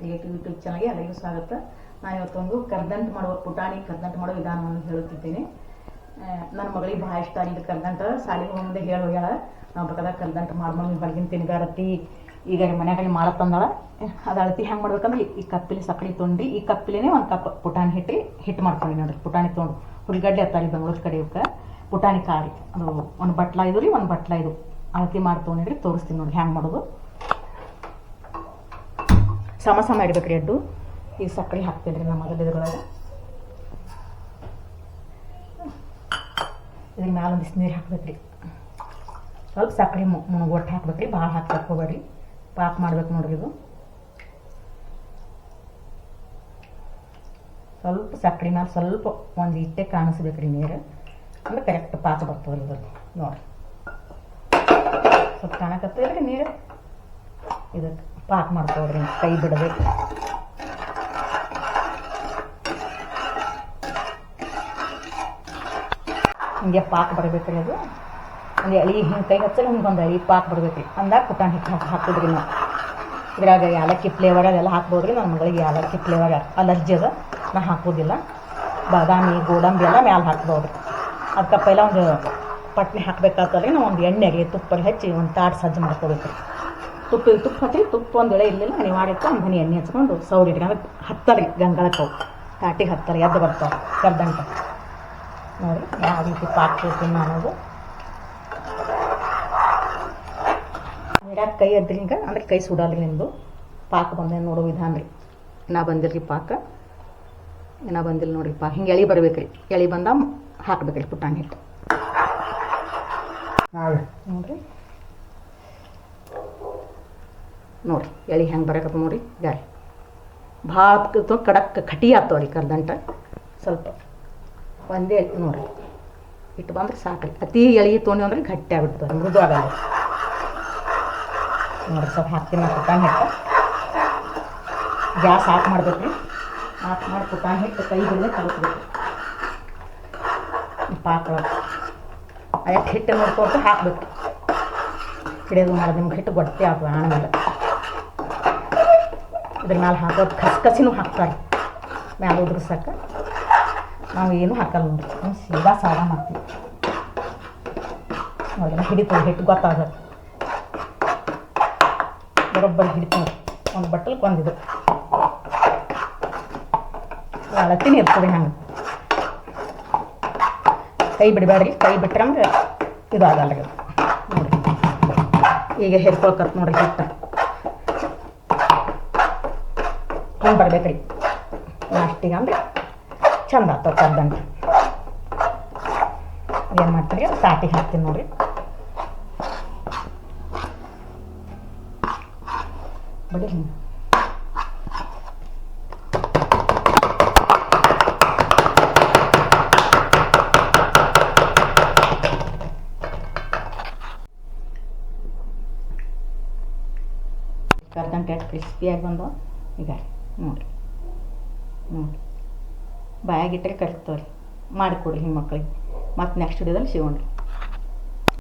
Creative YouTube ಚಾನಲ್ಗೆ ಎಲ್ಲರಿಗೂ ಸ್ವಾಗತ ನಾನು ಇವತ್ತೊಂದು ಕರ್ದಂಟ್ ಮಾಡುವ ಪುಟಾಣಿ, ಕರ್ದಂಟ್ ಮಾಡೋ ವಿಧಾನವನ್ನು ಹೇಳುತ್ತಿದ್ದೇನೆ. ನನ್ನ ಮಗಳಿಗೆ ಭಾಳ ಇಷ್ಟ ಆಗಿದ್ದು ಕರ್ದಂಟ. ಸಾಲಿಗೆ ಮುಂದೆ ಹೇಳಿ ಹೋಗ್ಯಾಳ ನಾವು ಬೇಕಾದಾಗ ಮಾಡಿ ಮಮ್ಮಿ ಹೊರಗಿನ ತಿನ್ಗಾರತಿ ಈಗ ಮನ್ಯಾಗ ಮಾಡತ್ತಂದಳ ಅದು ಅಳತಿ ಹೆಂಗೆ ಮಾಡ್ಬೇಕಂದ್ರೆ ಈ ಕಪ್ಪಿಲಿ ಸಕ್ಕರೆ ತೊಂಡಿ, ಈ ಕಪ್ಪಿಲೇನೆ ಒಂದು ಕಪ್ ಪುಟಾಣಿ ಹಿಟ್ಟಿ ಹಿಟ್ಟು ಮಾಡ್ಕೊಂಡು ನೋಡ್ರಿ. ಪುಟಾಣಿ ತೊಗೊಂಡು ಹುಲ್ಗಡ್ಡೆ ಹತ್ತಾರಿ ಬೆಂಗಳೂರು ಕಡೆ ಇವಕ್ಕೆ. ಪುಟಾಣಿ ಕಾರಿ ಅದು ಒಂದು ಬಟ್ಲ ಇದು ರೀ, ಒಂದು ಬಟ್ಲ ಇದು. ಅಳತಿ ಮಾಡಿ ತೊಗೊಂಡಿರಿ ತೋರಿಸ್ತೀನಿ ನೋಡಿ ಹೆಂಗೆ ಮಾಡೋದು. ಸಮ ಸಮ ಇಡ್ಬೇಕ್ರಿ ಅಡ್ಡು ಈಗ ಸಕ್ಕರೆ ಹಾಕ್ತೇನೆ ರೀ ನಮ್ಮ ಮೊದಲು ಇದ್ರೊಳಗೆ ಇದ್ರ ಮ್ಯಾಲ ಒಂದಿಷ್ಟು ನೀರು ಹಾಕ್ಬೇಕ್ರಿ. ಸ್ವಲ್ಪ ಸಕ್ಕರೆ ಮುಣಗೊಟ್ಟು ಹಾಕ್ಬೇಕ್ರಿ. ಭಾಳ ಹಾಕಿ ಹೋಗ್ಬೇಡ್ರಿ. ಪಾಕ್ ಮಾಡ್ಬೇಕು ನೋಡ್ರಿ ಇದು. ಸ್ವಲ್ಪ ಸಕ್ಕರೆ ಮ್ಯಾಲ ಸ್ವಲ್ಪ ಒಂದು ಇಟ್ಟೆ ಕಾಣಿಸ್ಬೇಕ್ರಿ ನೀರು. ಅಂದ್ರೆ ಕರೆಕ್ಟ್ ಪಾಕ ಬರ್ತದಲ್ಲ ಇದ್ರಲ್ಲಿ ನೋಡ್ರಿ. ಸ್ವಲ್ಪ ಕಾಣಕತ್ತೀರಿ ನೀರು. ಇದಕ್ಕೆ. ಪಾಕ್ ಮಾಡ್ಕೊಳ್ರಿ ಕೈ ಬಿಡಬೇಕು. ಹಿಂಗೆ ಪಾಕ್ ಬರ್ಬೇಕ್ರಿ ಅದು. ಒಂದು ಎಳಿ ಹಿಂಗೆ ಕೈ ಹಚ್ಚಲು ಹಿಂಗೆ ಒಂದು ಎಳಿ ಪಾಕ್ ಬರ್ಬೇಕ್ರಿ. ಅಂದಾಗ ಪುಟಾಣಿ ಹಿಟ್ಟು ಹಾಕಿ ಹಾಕಿದ್ರಿ ನಾವು. ಇದ್ರಾಗ ಯಾಲಕ್ಕಿ ಫ್ಲೇವರ್ ಅದೆಲ್ಲ ಹಾಕ್ಬೋದ್ರಿ ನನ್ನ ಮಗಳಿಗೆ ಯಾಲಕ್ಕಿ ಫ್ಲೇವರ್ ಅಲರ್ಜಿ ಅದ, ನಾ ಹಾಕೋದಿಲ್ಲ ಬಾದಾಮಿ, ಗೋಡಂಬಿ ಎಲ್ಲ ಮ್ಯಾಲೆ ಹಾಕ್ಬೋದ್ರಿ. ಅದಕ್ಕೆ ಪೈಲ ಒಂದು ಪಟ್ನಿ ಹಾಕ್ಬೇಕಾಗ್ತದ್ರಿ ನಾವು ಒಂದು ಎಣ್ಣೆಗೆ ತುಪ್ಪಲ್ಲಿ ಹಚ್ಚಿ ಒಂದು ತಾಟ್ ಸಜ್ಜು ಮಾಡ್ಕೋಬೇಕ್ರಿ. ತುಪ್ಪ ತುಪ್ಪ ಹಚ್ಚಿ ತುಪ್ಪ ಒಂದು ಎಳೆ ಇರಲಿಲ್ಲ ನೀವು ಮಾಡಿಟ್ಟು ಒಂದು ಹನಿ ಎಣ್ಣೆ ಹಚ್ಕೊಂಡು ಸೌಡಿ ಇಟ್ಕೊಂಡು ಹತ್ತರಿ ಗಂಗಾಳಕ್ಕೆ ಅವು ತಾಟಿಗೆ ಹತ್ತರಿ ಎದ್ದು ಬರ್ತಾವೆ ಕರ್ದಂಟ ನೋಡಿ ಯಾವ ರೀತಿ ಪಾಕ್ ಕೊಡ್ತೀನಿ ಅನ್ನೋದು. ಇಡಾಕ ಕೈ ಅದ್ರಿ ಹಿಂಗೆ ಅಂದ್ರೆ ಕೈ ಸುಡಲ್ರಿ ನಿಮ್ಮದು ಪಾಕ ಬಂದೆ ನೋಡೋ ವಿಧಾನ ರೀ. ನಾ ಬಂದಿಲ್ರಿ ಪಾಕ. ನಾ ಬಂದಿಲ್ಲ ನೋಡ್ರಿ ಪಾ ಹಿಂಗೆ ಎಳಿ ಬರ್ಬೇಕ್ರಿ. ಎಳಿ ಬಂದ ಹಾಕ್ಬೇಕ್ರಿ ಪುಟಾಣಿ ಹಿಟ್ಟು. ನೋಡ್ರಿ. ನೋಡ್ರಿ ಎಳಿ ಹೆಂಗೆ ಬರಕತ್ತ ನೋಡ್ರಿ ಗಾರಿ ಭಾಳ ಕಡಕ್ ಕಟಿ ಆಗ್ತಾವ ರೀ ಕರ್ದಂಟ, ಸ್ವಲ್ಪ ಒಂದೇ ನೋಡ್ರಿ. ಇಟ್ಟು ಬಂದ್ರೆ ಸಾಕ್ರಿ ಅತಿ ಎಳಿ ತೊಗೊಂಡು ಅಂದ್ರೆ ಗಟ್ಟಿ ಆಗ್ಬಿಡ್ತದೆ. ಮೃದು ಆಗಲ್ಲ. ನೋಡ್ರಿ, ಸ್ವಲ್ಪ ಹಾಕ್ತೀನಿ ಕುಟಾನ್ ಹಿಟ್ಟು. ಗ್ಯಾಸ್ ಆಫ್ ಮಾಡ್ಬೇಕು ರೀ ಆಫ್ ಮಾಡಿ ಕುಟಾನ್ ಹಿಟ್ಟು ಕೈ ಬಿಡದೆ ಕಲಿಸ್ಬೇಕು ಪಾಕ ಅದಕ್ಕೆ ಹಿಟ್ಟು ನೋಡ್ಕೊಟ್ಟು ಹಾಕ್ಬೇಕು. ಹಿಡಿಯೋದು ಮಾಡೋದು ನಿಮ್ಗೆ ಹಿಟ್ಟು ಗೊತ್ತೇ ಆಗ್ತದೆ ಆಮೇಲೆ ಇದ್ರ ಮ್ಯಾಲೆ ಹಾಕೋದು. ಕಸ್ಕಸಿನೂ ಹಾಕ್ತಾರೆ. ಮ್ಯಾಲೆ ಉದುರ್ಸಕ್ಕ. ನಾವು ಏನೂ ಹಾಕಲ್ಲ ನೋಡ್ರಿ. ನಾವು ಸೀದಾ ಸಾರ ಮಾಡ್ತೀವಿ. ನೋಡಿ ಹಿಡಿತು ಹಿಟ್ಟು ಗೊತ್ತಾಗತ್ತೆ ಬರೋಬ್ಬರಿ ಹಿಡಿತು ಒಂದು ಬಟ್ಟಲು ಒಂದಿದು ಅಳತಿನ ಇರ್ತದೆ ಹಂಗೆ. ಕೈ ಬಿಡಬೇಡ್ರಿ. ಕೈ ಬಿಟ್ರೆ ಇದಾಗಲ್ಲ ನೋಡಿ ಈಗ ಹೆರ್ಕೊಳ್ಕತ್ ನೋಡಿರಿ ಹಿಟ್ಟು. ಹಿಂಗೆ ಬರ್ಬೇಕ್ರಿ. ಲಾಸ್ಟಿಗೆ ಅಂದ್ರೆ ಚಂದ ಆಗ್ತದೆ ಕರ್ದಂಟ ಏನು ಮಾಡ್ತೀರಿ? ತಾಟಿಗೆ ಹಾಕ್ತೀನಿ ನೋಡ್ರಿ. ಬಡಿ ಹಿಂಗೆ. ಕರ್ದಂಟ ಎಷ್ಟು ಕ್ರಿಸ್ಪಿಯಾಗಿ ಬಂದು, ಈಗ. ನೋಡಿರಿ. ನೋಡಿ ಬಾಯಾಗಿಟ್ಟರೆ ಕಲಿತವ್ರಿ ಮಾಡಿಕೊಡ್ರಿ ಮಕ್ಳಿಗೆ ಮತ್ತು ನೆಕ್ಸ್ಟ್ ವಿಡಿಯೋದಲ್ಲಿ ಸಿಗೋಣ್ರಿ.